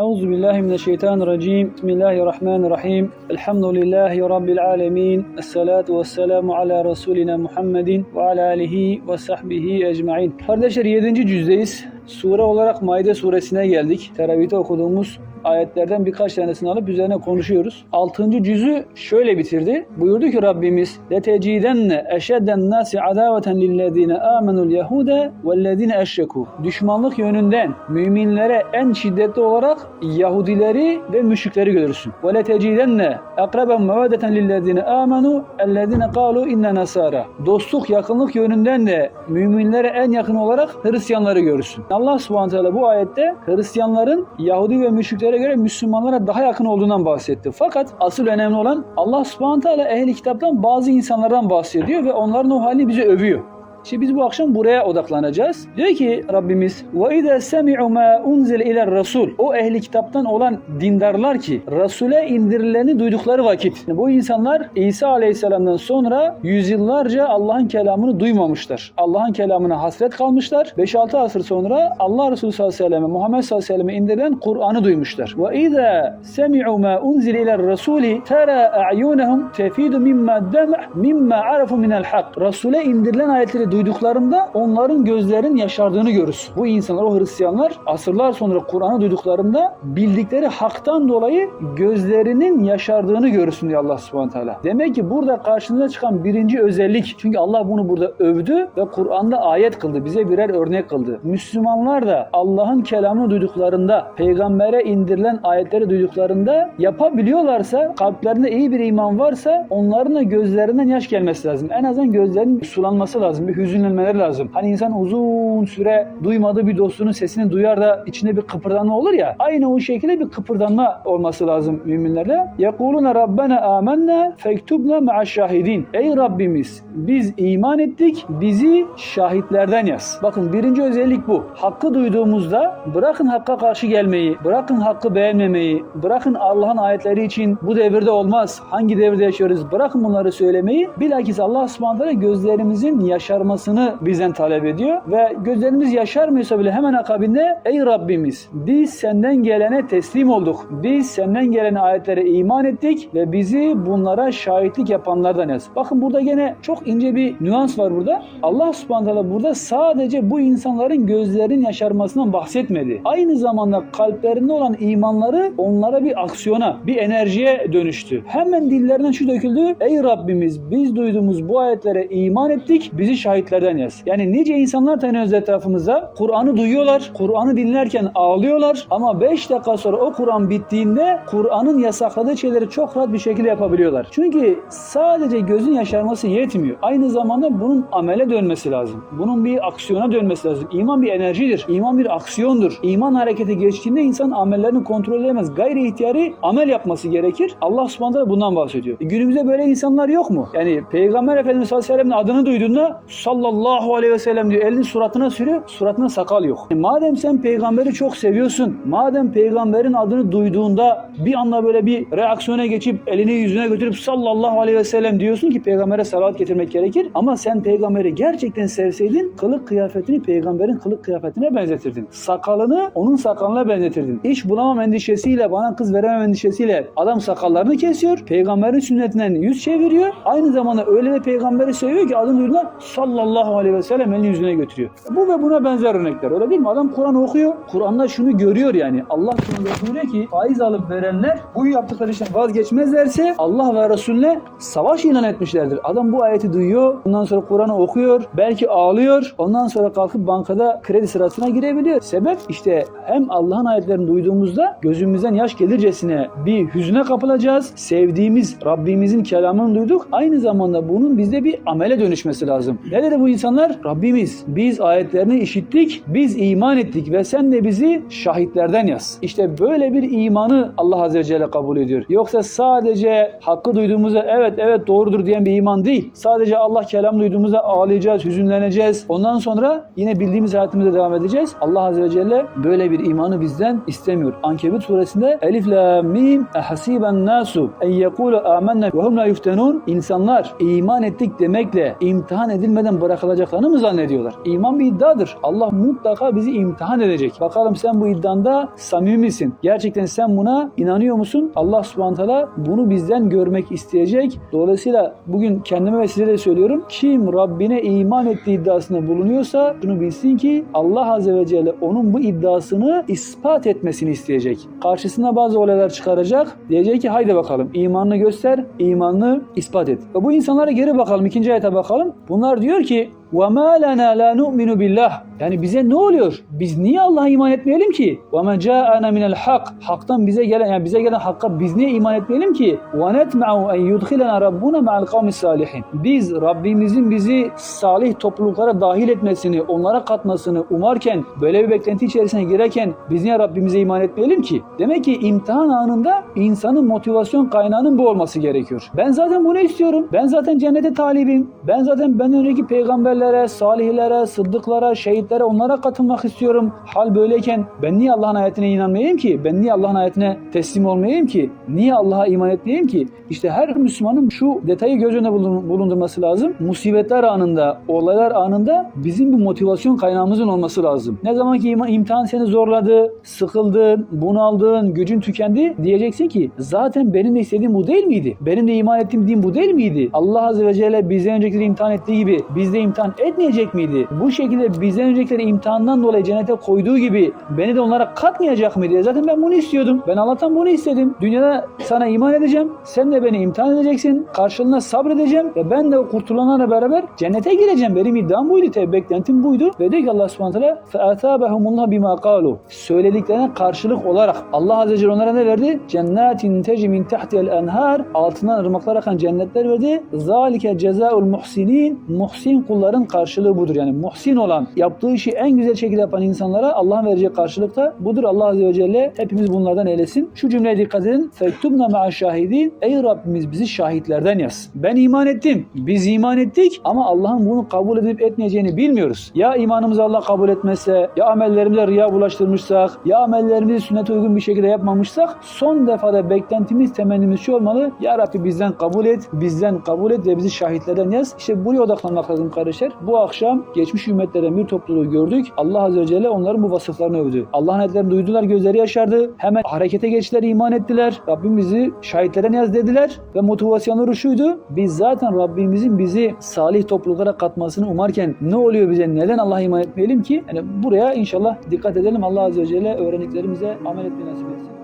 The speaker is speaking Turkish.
Euzu billahi mineşşeytanirracim. Bismillahirrahmanirrahim. Elhamdülillahi rabbil alamin. Essalatu vesselamu ala rasulina Muhammedin ve ala alihi ve sahbihi ecmaîn. Kardeşler 7. cüzdeyiz. Sure olarak Maide suresine geldik. Teravihte okuduğumuz ayetlerden birkaç tanesini alıp üzerine konuşuyoruz. 6. cüzü şöyle bitirdi. Buyurdu ki Rabbimiz لَتَجِدَنَّ اَشَدَّ النَّاسِ عَدَاوَةً لِلَّذ۪ينَ آمَنُوا الْيَهُودَ وَالَّذ۪ينَ اَشْرَكُوا Düşmanlık yönünden müminlere en şiddetli olarak Yahudileri ve müşrikleri görürsün. وَلَتَجِدَنَّ اَقْرَبًا مَوَدَّةً لِلَّذ۪ينَ آمَنُوا اَلَّذ۪ينَ قَالُوا اِنَّ نَسَارًا Dostluk, yakınlık yönünden de müminlere en yakın olarak Hristiyanları görürsün. Allah subhanahu teala bu ayette Hristiyanların Yahudi ve müşriklere göre Müslümanlara daha yakın olduğundan bahsetti. Fakat asıl önemli olan Allah subhanahu teala ehli kitaptan bazı insanlardan bahsediyor ve onların o halini bize övüyor. Şimdi biz bu akşam buraya odaklanacağız. Diyor ki Rabbimiz ve izâ semi'u mâ unzil ile rasul. O ehli kitaptan olan dindarlar ki Resul'e indirileni duydukları vakit. Yani bu insanlar İsa Aleyhisselam'dan sonra yüzyıllarca Allah'ın kelamını duymamışlar. Allah'ın kelamına hasret kalmışlar. 5-6 asır sonra Allah Resulü sallallahu aleyhi ve selleme Muhammed sallallahu aleyhi ve selleme indirilen Kur'an'ı duymuşlar. Ve izâ semi'u mâ unzil ile rasuli tera a'yunahum tefidu mimma dem' mimma arafu minel hak. Resul'e indirilen ayetleri duyduklarında onların gözlerin yaşardığını görürsün. Bu insanlar, o Hristiyanlar asırlar sonra Kur'an'ı duyduklarında bildikleri haktan dolayı gözlerinin yaşardığını görürsün diyor Allah subhanahu teala. Demek ki burada karşınıza çıkan birinci özellik, çünkü Allah bunu burada övdü ve Kur'an'da ayet kıldı, bize birer örnek kıldı. Müslümanlar da Allah'ın kelamını duyduklarında, peygambere indirilen ayetleri duyduklarında yapabiliyorlarsa, kalplerinde iyi bir iman varsa onların da gözlerinden yaş gelmesi lazım. En azından gözlerinin sulanması lazım, bir hüzünlenmeleri lazım. Hani insan uzun süre duymadığı bir dostunun sesini duyar da içinde bir kıpırdanma olur ya. Aynı o şekilde bir kıpırdanma olması lazım müminlerde. Yekuluna Rabbena amennâ fektubna ma'aşşahidin. Ey Rabbimiz biz iman ettik bizi şahitlerden yaz. Bakın birinci özellik bu. Hakkı duyduğumuzda bırakın hakka karşı gelmeyi, bırakın hakkı beğenmemeyi, bırakın Allah'ın ayetleri için bu devirde olmaz, hangi devirde yaşıyoruz bırakın bunları söylemeyi. Bilakis Allah subhanahu gözlerimizin yaşarmasını bizden talep ediyor ve gözlerimiz yaşarmıyorsa bile hemen akabinde ey Rabbimiz biz senden gelene teslim olduk. Biz senden gelen ayetlere iman ettik ve bizi bunlara şahitlik yapanlardan yaz. Bakın burada gene çok ince bir nüans var burada. Allah subhanahu burada sadece bu insanların gözlerinin yaşarmasından bahsetmedi. Aynı zamanda kalplerinde olan imanları onlara bir aksiyona, bir enerjiye dönüştü. Hemen dillerinden şu döküldü. Ey Rabbimiz biz duyduğumuz bu ayetlere iman ettik. Bizi şahitlerden yaz. Yani nice insanlar tanıyoruz etrafımızda. Kur'an'ı duyuyorlar. Kur'an'ı dinlerken ağlıyorlar. Ama 5 dakika sonra o Kur'an bittiğinde Kur'an'ın yasakladığı şeyleri çok rahat bir şekilde yapabiliyorlar. Çünkü sadece gözün yaşarması yetmiyor. Aynı zamanda bunun amele dönmesi lazım. Bunun bir aksiyona dönmesi lazım. İman bir enerjidir. İman bir aksiyondur. İman harekete geçtiğinde insan amellerini kontrol edemez. Gayri ihtiyari amel yapması gerekir. Allah subhanahu bundan bahsediyor. E günümüzde böyle insanlar yok mu? Yani Peygamber Efendimiz sallallahu aleyhi ve sellem'in adını duyduğunda sallallahu aleyhi ve sellem diyor. Elini suratına sürüyor. Suratına sakal yok. E madem sen peygamberi çok seviyorsun. Madem peygamberin adını duyduğunda bir anda böyle bir reaksiyona geçip elini yüzüne götürüp sallallahu aleyhi ve sellem diyorsun ki peygambere salavat getirmek gerekir. Ama sen peygamberi gerçekten sevseydin kılık kıyafetini peygamberin kılık kıyafetine benzetirdin. Sakalını onun sakalına benzetirdin. İş bulamam endişesiyle bana kız veremem endişesiyle adam sakallarını kesiyor. Peygamberin sünnetinden yüz çeviriyor. Aynı zamanda öyle de peygamberi seviyor ki adını duyduğunda sallallahu aleyhi ve sellem elini yüzüne götürüyor. Bu ve buna benzer örnekler. Öyle değil mi? Adam Kur'an okuyor. Kur'an'da şunu görüyor yani. Allah Kur'an'da buyuruyor ki faiz alıp verenler bu yaptıkları işten vazgeçmezlerse Allah ve Resulüne savaş ilan etmişlerdir. Adam bu ayeti duyuyor. Ondan sonra Kur'an'ı okuyor. Belki ağlıyor. Ondan sonra kalkıp bankada kredi sırasına girebiliyor. Sebep işte hem Allah'ın ayetlerini duyduğumuzda gözümüzden yaş gelircesine bir hüzüne kapılacağız. Sevdiğimiz Rabbimizin kelamını duyduk. Aynı zamanda bunun bizde bir amele dönüşmesi lazım. Ne dedi bu insanlar? Rabbimiz biz ayetlerini işittik, biz iman ettik ve sen de bizi şahitlerden yaz. İşte böyle bir imanı Allah Azze ve Celle kabul ediyor. Yoksa sadece hakkı duyduğumuzda evet evet doğrudur diyen bir iman değil. Sadece Allah kelam duyduğumuzda ağlayacağız, hüzünleneceğiz. Ondan sonra yine bildiğimiz hayatımıza devam edeceğiz. Allah Azze ve Celle böyle bir imanı bizden istemiyor. Ankebut suresinde Elif la mim ehasiben nasu en yekulu amenne ve hum la yuftenun İnsanlar iman ettik demekle imtihan edilmeden bırakılacaklarını mı zannediyorlar? İman bir iddiadır. Allah mutlaka bizi imtihan edecek. Bakalım sen bu iddianda samimi misin? Gerçekten sen buna inanıyor musun? Allah subhanahu bunu bizden görmek isteyecek. Dolayısıyla bugün kendime ve size de söylüyorum. Kim Rabbine iman ettiği iddiasında bulunuyorsa şunu bilsin ki Allah Azze ve Celle onun bu iddiasını ispat etmesini isteyecek. Karşısına bazı olaylar çıkaracak. Diyecek ki haydi bakalım imanını göster, imanını ispat et. Ve bu insanlara geri bakalım. ikinci ayete bakalım. Bunlar diyor ki وَمَا لَنَا لَا نُؤْمِنُ بِاللّٰهِ Yani bize ne oluyor? Biz niye Allah'a iman etmeyelim ki? وَمَا جَاءَنَا مِنَ الْحَقِّ Haktan bize gelen yani bize gelen hakka biz niye iman etmeyelim ki? وَنَتْمَعُ اَنْ يُدْخِلَنَا رَبُّنَا مَعَ الْقَوْمِ الصَّالِحِينَ Biz Rabbimizin bizi salih topluluklara dahil etmesini, onlara katmasını umarken, böyle bir beklenti içerisine girerken biz niye Rabbimize iman etmeyelim ki? Demek ki imtihan anında insanın motivasyon kaynağının bu olması gerekiyor. Ben zaten bunu istiyorum. Ben zaten cennete talibim. Ben zaten benden önceki peygamberlere, salihlere, sıddıklara, şehitlere onlara katılmak istiyorum. Hal böyleyken ben niye Allah'ın ayetine inanmayayım ki? Ben niye Allah'ın ayetine teslim olmayayım ki? Niye Allah'a iman etmeyeyim ki? İşte her Müslümanın şu detayı göz önüne bulun- bulundurması lazım. Musibetler anında, olaylar anında bizim bu motivasyon kaynağımızın olması lazım. Ne zaman ki imtihan seni zorladı, sıkıldın, bunaldın, gücün tükendi diyeceksin ki zaten benim de istediğim bu değil miydi? Benim de iman ettiğim din bu değil miydi? Allah Azze ve Celle bizden öncekileri imtihan ettiği gibi biz de imtihan etmeyecek miydi? Bu şekilde bizden öncekileri imtihandan dolayı cennete koyduğu gibi beni de onlara katmayacak mıydı? E Zaten ben bunu istiyordum. Ben Allah'tan bunu istedim. Dünyada sana iman edeceğim. Sen de beni imtihan edeceksin. Karşılığında sabredeceğim. Ve ben de o kurtulanlarla beraber cennete gireceğim. Benim iddiam buydu. Tabi beklentim buydu. Ve diyor ki Allah subhanahu teala فَاَتَابَهُمُ اللّٰهُ بِمَا قَالُوا Söylediklerine karşılık olarak Allah Azze ve Celle onlara ne verdi? Cennetin tecri min tahtiyel enhar altından ırmaklar akan cennetler verdi. Zalike cezaul muhsinin muhsin kulların karşılığı budur. Yani muhsin olan yaptığı işi en güzel şekilde yapan insanlara Allah'ın vereceği karşılık da budur. Allah Azze ve Celle hepimiz bunlardan eylesin. Şu cümleye dikkat edin. Fektubna ma'a şahidin. Ey Rabbimiz bizi şahitlerden yaz. Ben iman ettim. Biz iman ettik ama Allah'ın bunu kabul edip etmeyeceğini bilmiyoruz. Ya imanımızı Allah kabul etmezse, ya amellerimize riya bulaştırmışsak, ya amellerimizi sünnete uygun bir şekilde yapmamışsak son defada beklentimiz, temennimiz şu olmalı. Ya Rabbi bizden kabul et, bizden kabul et ve bizi şahitlerden yaz. İşte buraya odaklanmak lazım kardeşler. Bu akşam geçmiş ümmetlerden bir topluluğu gördük. Allah Azze ve Celle onların bu vasıflarını övdü. Allah'ın ayetlerini duydular, gözleri yaşardı. Hemen harekete geçtiler, iman ettiler. Rabbim bizi şahitlerden yaz dediler ve motivasyonları şuydu. Biz zaten Rabbimizin bizi salih topluluklara katmasını umarken ne oluyor bize? Neden Allah'a iman etmeyelim ki? Yani buraya inşallah dikkat edelim. Allah Azze ve Celle öğrendiklerimize amel etmeyi nasip etsin.